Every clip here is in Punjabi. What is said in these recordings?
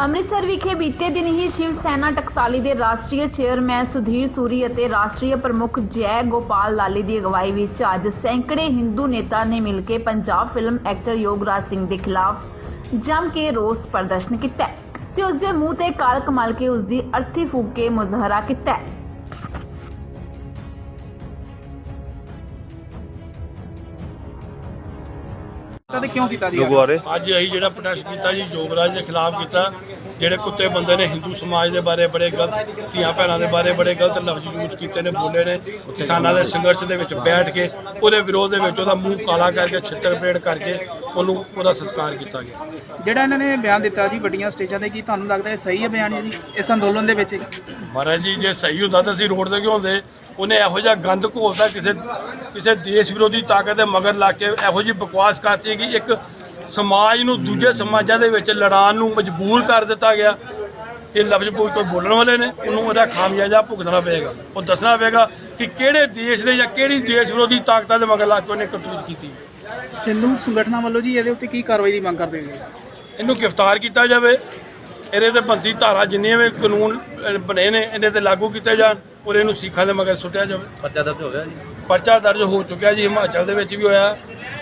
ਅੰਮ੍ਰਿਤਸਰ ਵਿਖੇ ਬੀਤੇ ਦਿਨ ਹੀ ਸ਼ਿਵ ਸੈਨਾ ਟਕਸਾਲੀ ਦੇ ਰਾਸ਼ਟਰੀ ਚੇਅਰਮੈਨ ਸੁਧੀਰ ਸੂਰੀ ਅਤੇ ਰਾਸ਼ਟਰੀ ਪ੍ਰਮੁੱਖ ਜੈ ਗੋਪਾਲ ਲਾਲੀ ਦੀ ਅਗਵਾਈ ਵਿੱਚ ਅੱਜ ਸੈਂਕੜੇ ਹਿੰਦੂ ਨੇਤਾ ਨੇ ਮਿਲ ਕੇ ਪੰਜਾਬ ਫਿਲਮ ਐਕਟਰ ਯੋਗਰਾਜ ਸਿੰਘ ਦੇ ਖਿਲਾਫ ਜੰਮ ਕੇ ਰੋਸ ਪ੍ਰਦਰਸ਼ਨ ਕੀਤਾ ਤੇ ਉਸ ਦੇ ਮੂੰਹ ਤੇ ਕਾਲਕ ਮਲ ਕੇ ਉਸ ਦੀ ਅਰਥੀ ਫੂਕ ਕੇ ਮੁਜ਼ਾਹਰਾ ਕੀਤਾ ਤੇ ਕਿਉਂ ਕੀਤਾ ਜੀ ਅੱਜ ਅਸੀਂ ਜਿਹੜਾ ਪ੍ਰੋਟੈਸਟ ਕੀਤਾ ਜੀ ਯੋਗਰਾਜ ਦੇ ਖਿਲਾਫ ਕੀਤਾ। ਜਿਹੜੇ ਕੁੱਤੇ ਬੰਦੇ ਨੇ ਹਿੰਦੂ ਸਮਾਜ ਦੇ ਬਾਰੇ ਬੜੇ ਗਲਤ ਧੀਆਂ ਭੈਣਾਂ ਦੇ ਬਾਰੇ ਬੜੇ ਗਲਤ ਲਫ਼ਜ਼ ਯੂਜ਼ ਕੀਤੇ ਨੇ ਬੋਲੇ ਨੇ ਕਿਸਾਨਾਂ ਦੇ ਸੰਘਰਸ਼ ਦੇ ਵਿੱਚ ਬੈਠ ਕੇ ਉਹਦੇ ਵਿਰੋਧ ਦੇ ਵਿੱਚ ਉਹਦਾ ਮੂੰਹ ਕਾਲਾ ਕਰਕੇ ਛਿੱਤਰ ਪਰੇਡ ਕਰਕੇ ਉਹਨੂੰ ਉਹਦਾ ਸੰਸਕਾਰ ਕੀਤਾ ਗਿਆ। ਜਿਹੜਾ ਇਹਨਾਂ ਨੇ ਬਿਆਨ ਦਿੱਤਾ ਜੀ ਵੱਡੀਆਂ ਸਟੇਜਾਂ ਤੇ ਕੀ ਤੁਹਾਨੂੰ ਲੱਗਦਾ ਇਹ ਸਹੀ ਹੈ ਬਿਆਨ ਜੀ ਇਸ ਅੰਦੋਲਨ ਦੇ ਵਿੱਚ? ਮਹਾਰਾਜ ਜੀ ਜੇ ਸਹੀ ਹੁੰਦਾ ਤਾਂ ਅਸੀਂ ਰੋਡ ਤੇ ਕਿਉਂ ਹੁੰਦੇ? ਉਹਨੇ ਇਹੋ ਜਿਹਾ ਗੰਦ ਘੋਲਦਾ ਕਿਸੇ ਕਿਸੇ ਦੇਸ਼ ਵਿਰੋਧੀ ਤਾਕਤ ਦੇ ਮਗਰ ਲਾ ਕੇ ਇਹੋ ਜਿਹੀ ਬਕਵਾਸ ਕਰਤੀ ਕਿ ਇੱਕ ਸਮਾਜ ਨੂੰ ਦੂਜੇ ਸਮਾਜਾਂ ਦੇ ਵਿੱਚ ਲੜਾਉਣ ਨੂੰ ਮਜਬੂਰ ਕਰ ਦਿੱਤਾ ਗਿਆ। ਇਹ ਲਫ਼ਜ਼ ਕੋਈ ਬੋਲਣ ਵਾਲੇ ਨੇ ਉਹਨੂੰ ਉਹਦਾ ਖਾਮਿਆਜਾ ਭੁਗਤਣਾ ਪਏਗਾ। ਉਹ ਦੱਸਣਾ ਪਏਗਾ ਕਿ ਕਿਹੜੇ ਦੇਸ਼ ਦੇ ਜਾਂ ਕਿਹੜੀ ਦੇਸ਼ ਵਿਰੋਧੀ ਤਾਕਤਾਂ ਦੇ ਮਗਰ ਲਾ ਕੇ ਉਹਨੇ ਕਰਤੂਤ ਕੀਤੀ। ਹਿੰਦੂ ਸੰਗਠਨਾਂ ਵੱਲੋਂ ਜੀ ਇਹਦੇ ਉੱਤੇ ਕੀ ਕਾਰਵਾਈ ਦੀ ਮੰਗ ਕਰਦੇ ਹੋ ਇਹਨੂੰ ਗ੍ਰਿਫਤਾਰ ਕੀਤਾ ਜਾਵੇ। ਇਹਦੇ ਤੇ ਬੰਦੀ ਧਾਰਾ ਜਿੰਨੀਆਂ ਵੀ ਕਾਨੂੰਨ ਬਣੇ ਨੇ ਇਹਦੇ ਤੇ ਲਾਗੂ ਕੀਤੇ ਜਾਣ ਔਰ ਇਹਨੂੰ ਸਿੱਖਾਂ ਦੇ ਮਗਰ ਸੁੱਟਿਆ ਜਾਵੇ। ਪਰਚਾ ਦਰਜ ਹੋ ਗਿਆ ਜੀ? ਪਰਚਾ ਦਰਜ ਹੋ ਚੁੱਕਿਆ ਜੀ ਹਿਮਾਚਲ ਦੇ ਵਿੱਚ ਵੀ ਹੋਇਆ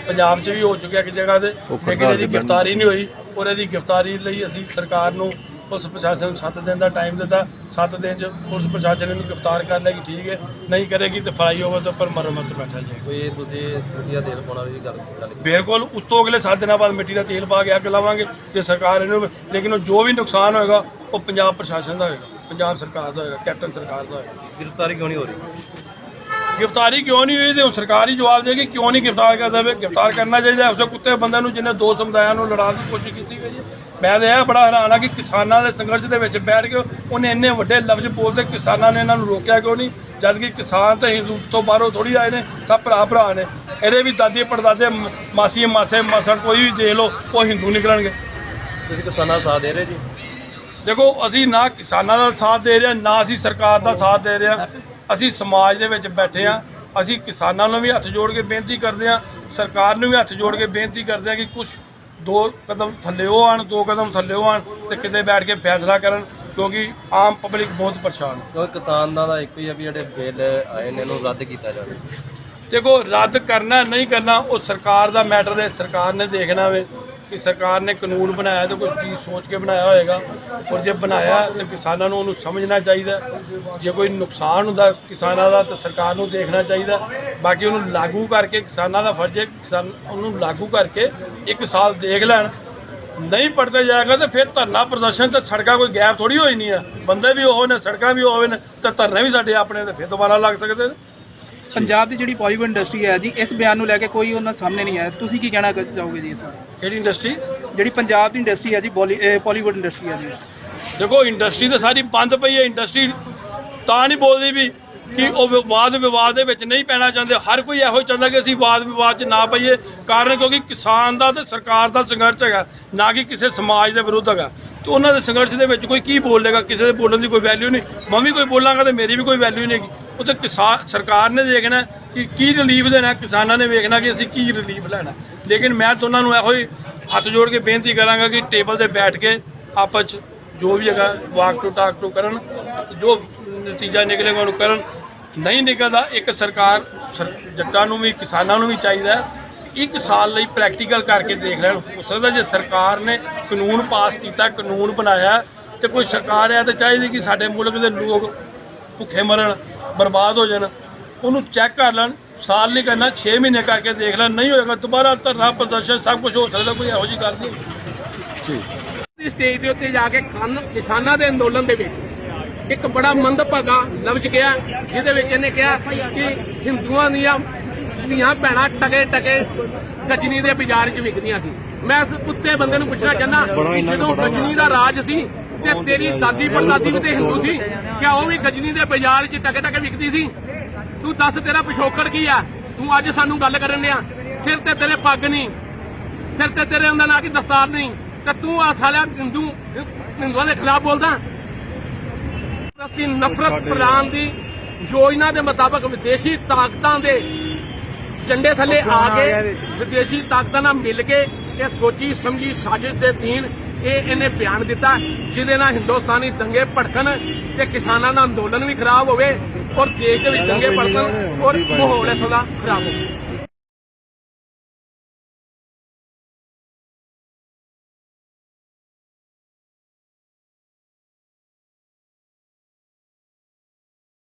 ਪੰਜਾਬ 'ਚ ਵੀ ਹੋ ਚੁੱਕਿਆ ਇੱਕ ਜਗ੍ਹਾ ਤੇ। ਲੇਕਿਨ ਇਹਦੀ ਗ੍ਰਿਫਤਾਰੀ ਨਹੀਂ ਹੋਈ। ਔਰ ਇਹਦੀ ਗ੍ਰਿਫਤਾਰੀ ਲਈ ਅਸੀਂ ਸਰਕਾਰ ਨੂੰ ਪੁਲਿਸ ਪ੍ਰਸ਼ਾਸਨ ਨੂੰ 7 ਦਿਨ ਦਾ ਟਾਈਮ ਦਿੱਤਾ। 7 ਦਿਨ 'ਚ ਪੁਲਿਸ ਪ੍ਰਸ਼ਾਸਨ ਇਹਨੂੰ ਗ੍ਰਿਫਤਾਰ ਕਰ ਲੇਗੀ ਠੀਕ ਹੈ ਨਹੀਂ ਕਰੇਗੀ ਤੇ ਫਲਾਈਓਵਰ ਦੇ ਉੱਪਰ ਮਰਮਤ ਬੈਠਾ ਜਾਏ ਕੋਈ ਤੁਸੀਂ ਵਧੀਆ ਤੇਲ ਪਾਉਣਾ ਵੀ ਗੱਲ ਗੱਲ। ਬਿਲਕੁਲ ਉਸ ਤੋਂ ਅਗਲੇ 7 ਦਿਨਾਂ ਬਾਅਦ ਮਿੱਟੀ ਦਾ ਤੇਲ ਪਾ ਕੇ ਅੱਗ ਲਾਵਾਂਗੇ ਤੇ ਸਰਕਾਰ ਇਹਨੂੰ ਲੇਕਿਨ ਜੋ ਵੀ ਨੁਕਸਾਨ ਹੋਏਗਾ ਉਹ ਪੰਜਾਬ ਪ੍ਰਸ਼ਾਸਨ ਦਾ ਹੋਏਗਾ ਪੰਜਾਬ ਸਰਕਾਰ ਦਾ ਹੋਏਗਾ ਕੈਪਟਨ ਸਰਕਾਰ ਦਾ ਹੋਏਗਾ। ਗ੍ਰਿਫਤਾਰੀ ਕਿਉਂ ਨਹੀਂ ਹੋ ਰਹੀ? ਗ੍ਰਿਫਤਾਰੀ ਕਿਉਂ ਨਹੀਂ ਹੋਈ ਤੇ ਸਰਕਾਰ ਹੀ ਜਵਾਬ ਦੇਗੀ ਕਿਉਂ ਨਹੀਂ ਗ੍ਰਿਫਤਾਰ ਕਰਦਾ ਵੇ ਗ੍ਰਿਫਤਾਰ ਕਰਨਾ ਚਾਹੀਦਾ ਉਸੇ ਕੁੱਤੇ ਬੰਦੇ ਨੂੰ ਜਿਹਨੇ ਦੋ ਸਮੁਦਾਇਆਂ ਨੂੰ ਲੜਾਉਣ ਦੀ ਕੋਸ਼ਿਸ਼ ਕੀਤੀ ਗਈ ਹੈ। ਮੈਂ ਤਾਂ ਇਹ ਬੜਾ ਹੈਰਾਨ ਆ ਕਿ ਕਿਸਾਨਾਂ ਦੇ ਸੰਘਰਸ਼ ਦੇ ਵਿੱਚ ਬੈਠ ਕੇ ਉਹਨੇ ਇੰਨੇ ਵੱਡੇ ਲਫ਼ਜ਼ ਬੋਲਦੇ ਕਿਸਾਨਾਂ ਨੇ ਇਹਨਾਂ ਨੂੰ ਰੋਕਿਆ ਕਿਉਂ ਨਹੀਂ? ਜਦ ਕਿ ਕਿਸਾਨ ਤਾਂ ਹਿੰਦੂ ਤੋਂ ਬਾਹਰੋਂ ਥੋੜੀ ਆਏ ਨੇ ਸਭ ਭਰਾ ਭਰਾ ਨੇ। ਇਹਦੇ ਵੀ ਦਾਦੀ ਪੜਦਾਦੇ ਮਾਸੀ ਮਾਸੇ ਮਾਸੜ ਕੋਈ ਵੀ ਦੇਖ ਲਓ ਉਹ ਹਿੰਦੂ ਨਿਕਲਣਗੇ। ਤੁਸੀਂ ਕਿਸਾਨਾਂ ਦਾ ਸਾਥ ਦੇ ਰਹੇ ਜੀ? ਦੇਖੋ ਅਸੀਂ ਨਾ ਕਿਸਾਨਾਂ ਦਾ ਸਾਥ ਦੇ ਰਹੇ ਨਾ ਅਸੀਂ ਸਰਕਾਰ ਦਾ ਸਾਥ ਦੇ ਰਹੇ ਅਸੀਂ ਸਮਾਜ ਦੇ ਵਿੱਚ ਬੈਠੇ ਹਾਂ ਅਸੀਂ ਕਿਸਾਨਾਂ ਨੂੰ ਵੀ ਹੱਥ ਜੋੜ ਕੇ ਬੇਨਤੀ ਕਰਦੇ ਹਾਂ ਸਰਕਾਰ ਨੂੰ ਵੀ ਹੱਥ ਜੋੜ ਕੇ ਬੇਨਤੀ ਕਰਦੇ ਹਾਂ ਕਿ ਕੁਝ ਦੋ ਕਦਮ ਥੱਲੇ ਉਹ ਆਣ ਦੋ ਕਦਮ ਥੱਲੇ ਉਹ ਆਣ ਤੇ ਕਿਤੇ ਬੈਠ ਕੇ ਫੈਸਲਾ ਕਰਨ ਕਿਉਂਕਿ ਆਮ ਪਬਲਿਕ ਬਹੁਤ ਪਰੇਸ਼ਾਨ ਹੈ। ਕਿਉਂਕਿ ਕਿਸਾਨਾਂ ਦਾ ਇੱਕੋ ਹੀ ਆ ਵੀ ਜਿਹੜੇ ਬਿੱਲ ਆਏ ਨੇ ਇਹਨੂੰ ਰੱਦ ਕੀਤਾ ਜਾਵੇ। ਦੇਖੋ ਰੱਦ ਕਰਨਾ ਨਹੀਂ ਕਰਨਾ ਉਹ ਸਰਕਾਰ ਦਾ ਮੈਟਰ ਹੈ ਸਰਕਾਰ ਨੇ ਦੇਖਣਾ ਵੇ। ਕਿ ਸਰਕਾਰ ਨੇ ਕਾਨੂੰਨ ਬਣਾਇਆ ਤੇ ਕੋਈ ਚੀਜ਼ ਸੋਚ ਕੇ ਬਣਾਇਆ ਹੋਏਗਾ। ਔਰ ਜੇ ਬਣਾਇਆ ਤੇ ਕਿਸਾਨਾਂ ਨੂੰ ਉਹਨੂੰ ਸਮਝਣਾ ਚਾਹੀਦਾ। ਜੇ ਕੋਈ ਨੁਕਸਾਨ ਹੁੰਦਾ ਕਿਸਾਨਾਂ ਦਾ ਤਾਂ ਸਰਕਾਰ ਨੂੰ ਦੇਖਣਾ ਚਾਹੀਦਾ। ਬਾਕੀ ਉਹਨੂੰ ਲਾਗੂ ਕਰਕੇ ਕਿਸਾਨਾਂ ਦਾ ਫਰਜ਼ ਹੈ, ਕਿਸਾਨ ਉਹਨੂੰ ਲਾਗੂ ਕਰਕੇ ਇੱਕ ਸਾਲ ਦੇਖ ਲੈਣ। ਨਹੀਂ ਪੜਦੇ ਜਾਏਗਾ ਤੇ ਫਿਰ ਧਰਨਾ ਪ੍ਰਦਰਸ਼ਨ ਤੇ ਸੜਕਾਂ ਕੋਈ ਗੈਪ ਥੋੜੀ ਹੋਈ ਨਹੀਂ ਆ। ਬੰਦੇ ਵੀ ਹੋਵੇ ਨੇ, ਸੜਕਾਂ ਵੀ ਹੋਵੇ ਨੇ, ਤੇ ਧਰਨੇ ਵੀ ਸਾਡੇ ਆਪਣੇ ਤੇ ਫਿਰ ਦੁਬਾਰਾ ਲੱਗ ਸਕਦੇ ਨੇ। ਪੰਜਾਬ ਦੀ ਜਿਹੜੀ ਬਾਲੀਵੁੱਡ ਇੰਡਸਟਰੀ ਹੈ ਜੀ ਇਸ ਬਿਆਨ ਨੂੰ ਲੈ ਕੇ ਕੋਈ ਉਹਨਾਂ ਸਾਹਮਣੇ ਨਹੀਂ ਆਇਆ। ਤੁਸੀਂ ਕੀ ਕਹਿਣਾ ਚਾਹੋਗੇ ਜੀ ਇਸ ਬਾਰੇ? ਕਿਹੜੀ ਇੰਡਸਟਰੀ ਜਿਹੜੀ ਪੰਜਾਬ ਦੀ ਇੰਡਸਟਰੀ ਹੈ ਜੀ ਬਾਲੀਵੁੱਡ ਇੰਡਸਟਰੀ ਹੈ ਜੀ। ਦੇਖੋ ਇੰਡਸਟਰੀ ਤਾਂ ਸਾਰੀ ਬੰਦ ਪਈ ਹੈ। ਇੰਡਸਟਰੀ ਤਾਂ ਨਹੀਂ ਬੋਲਦੀ ਵੀ ਕਿ ਉਹ ਵਿਵਾਦ ਵਿਵਾਦ ਦੇ ਵਿੱਚ ਨਹੀਂ ਪੈਣਾ ਚਾਹੁੰਦੇ। ਹਰ ਕੋਈ ਇਹੋ ਹੀ ਚਾਹੁੰਦਾ ਕਿ ਅਸੀਂ ਵਾਦ ਵਿਵਾਦ 'ਚ ਨਾ ਪਈਏ। ਕਾਰਨ ਕਿਉਂਕਿ ਕਿਸਾਨ ਦਾ ਤੇ ਸਰਕਾਰ ਦਾ ਸੰਘਰਸ਼ ਹੈਗਾ ਨਾ ਕਿ ਕਿਸੇ ਸਮਾਜ ਦੇ ਵਿਰੁੱਧ ਹੈਗਾ। ਤੇ ਉਹਨਾਂ ਦੇ ਸੰਘਰਸ਼ ਦੇ ਵਿੱਚ ਕੋਈ ਕੀ ਬੋਲੇਗਾ? ਕਿਸੇ ਦੇ ਬੋਲਣ ਦੀ ਕੋਈ ਵੈਲਿਊ ਨਹੀਂ। ਮੈਂ ਵੀ ਕੋਈ ਬੋਲਾਂਗਾ ਤੇ ਮੇਰੀ ਵੀ ਕੋਈ ਵੈਲਿਊ ਨਹੀਂ ਉੱਥੇ ਕਿਸਾਨ ਸਰਕਾਰ ਨੇ ਦੇਖਣਾ ਕਿ ਕੀ ਰਿਲੀਫ ਦੇਣਾ, ਕਿਸਾਨਾਂ ਨੇ ਵੇਖਣਾ ਕਿ ਅਸੀਂ ਕੀ ਰਿਲੀਫ ਲੈਣਾ। ਲੇਕਿਨ ਮੈਂ ਤਾਂ ਉਹਨਾਂ ਨੂੰ ਇਹੋ ਹੀ ਹੱਥ ਜੋੜ ਕੇ ਬੇਨਤੀ ਕਰਾਂਗਾ ਕਿ ਟੇਬਲ ਤੇ ਬੈਠ ਕੇ ਆਪਸ 'ਚ ਜੋ ਵੀ ਹੈਗਾ ਵਾਕ ਟੂ ਟਾਕ ਟੂ ਕਰਨ, ਜੋ ਨਤੀਜਾ ਨਿਕਲੇਗਾ ਉਹਨੂੰ ਕਰਨ। ਨਹੀਂ ਨਿਕਲਦਾ, ਇੱਕ ਸਰਕਾਰ ਜੱਟਾਂ ਨੂੰ ਵੀ, ਕਿਸਾਨਾਂ ਨੂੰ ਵੀ ਚਾਹੀਦਾ ਇੱਕ ਸਾਲ ਲਈ ਪ੍ਰੈਕਟੀਕਲ ਕਰਕੇ ਦੇਖ ਲੈਣ। ਹੋ ਸਕਦਾ ਜੇ ਸਰਕਾਰ ਨੇ ਕਾਨੂੰਨ ਪਾਸ ਕੀਤਾ, ਕਾਨੂੰਨ ਬਣਾਇਆ, ਤੇ ਕੋਈ ਸਰਕਾਰ ਹੈ ਤਾਂ ਚਾਹੀਦੀ ਕਿ ਸਾਡੇ ਮੁਲਕ ਦੇ ਲੋਕ ਭੁੱਖੇ ਮਰਨ। ਬਰਬਾਦ ਹੋ ਜਾਣ ਉਹਨੂੰ ਚੈੱਕ ਕਰ ਲੈਣ ਸਾਲ ਨਹੀਂ ਕਰਨਾ 6 ਮਹੀਨੇ ਕਰਕੇ ਦੇਖ ਲੈਣ ਨਹੀਂ ਹੋਏਗਾ ਦੁਬਾਰਾ ਧਰਨਾ ਪ੍ਰਦਰਸ਼ਨ ਸਭ ਕੁਝ ਹੋ ਸਕਦਾ ਕੋਈ ਇਹੋ ਜਿਹੀ ਗੱਲ ਨਹੀਂ। ਦੀ ਸਟੇਜ ਦੇ ਉੱਤੇ ਜਾ ਕੇ ਖਨ ਕਿਸਾਨਾਂ ਦੇ ਅੰਦੋਲਨ ਦੇ ਵਿੱਚ ਇੱਕ ਬੜਾ ਮੰਦਭਾਗਾ ਲਫ਼ਜ਼ ਕਿਹਾ ਜਿਹਦੇ ਵਿੱਚ ਇਹਨੇ ਕਿਹਾ ਕਿ ਹਿੰਦੂਆਂ ਦੀਆਂ ਧੀਆਂ ਭੈਣਾਂ ਟਕੇ ਟਕੇ ਗਜਨੀ ਦੇ ਬਾਜ਼ਾਰ 'ਚ ਵਿਕਦੀਆਂ ਸੀ। ਮੈਂ ਇਸ ਕੁੱਤੇ ਬੰਦੇ ਨੂੰ ਪੁੱਛਣਾ ਚਾਹੁੰਦਾ ਜਦੋਂ ਗਜਨੀ ਦਾ ਰਾਜ ਸੀ ਤੇ ਤੇਰੀ ਦਾਦੀ ਪੜਦਾਦੀ ਵੀ ਤੇ ਹਿੰਦੂ ਸੀ। ਕਿਆ ਉਹ ਵੀ ਗਜਨੀ ਦੇ ਬਾਜ਼ਾਰ 'ਚ ਟਕੇ ਟਕੇ ਵਿਕਦੀ ਸੀ? ਤੂੰ ਦੱਸ ਤੇਰਾ ਪਿਛੋਕੜ ਕੀ ਆ? ਤੂੰ ਅੱਜ ਸਾਨੂੰ ਗੱਲ ਕਰਨ ਡਿਆ। ਸਿਰ ਤੇ ਤੇਰੇ ਪੱਗ ਨਹੀਂ। ਸਿਰ ਤੇ ਤੇਰੇ ਅੰਦਰ ਨਾ ਕਿ ਦਸਤਾਰ ਨਹੀਂ। ਤੇ ਤੂੰ ਆ ਸਾਲਿਆ ਹਿੰਦੂ ਹਿੰਦੂਆਂ ਦੇ ਖਿਲਾਫ ਬੋਲਦਾ। ਅਸੀਂ ਨਫ਼ਰਤ ਫੈਲਾਉਣ ਦੀ ਯੋਜਨਾ ਦੇ ਮੁਤਾਬਕ ਵਿਦੇਸ਼ੀ ਤਾਕਤਾਂ ਦੇ ਝੰਡੇ ਥੱਲੇ ਆ ਕੇ ਵਿਦੇਸ਼ੀ ਤਾਕਤਾਂ ਨਾਲ ਮਿਲ ਕੇ ਇਹ ਸੋਚੀ ਸਮਝੀ ਸਾਜ਼ਿਸ਼ ਦੇ ਦੀਨ ਇਹ ਇਹਨੇ ਬਿਆਨ ਦਿੱਤਾ, ਜਿਹਦੇ ਨਾਲ ਹਿੰਦੁਸਤਾਨੀ ਦੰਗੇ ਭੜਕਣ ਤੇ ਕਿਸਾਨਾਂ ਦਾ ਅੰਦੋਲਨ ਵੀ ਖਰਾਬ ਹੋਵੇ ਔਰ ਦੇਸ਼ ਦੇ ਵਿੱਚ ਦੰਗੇ ਭੜਕਣ ਔਰ ਮਾਹੌਲ ਇੱਥੋਂ ਦਾ ਖਰਾਬ ਹੋਵੇ।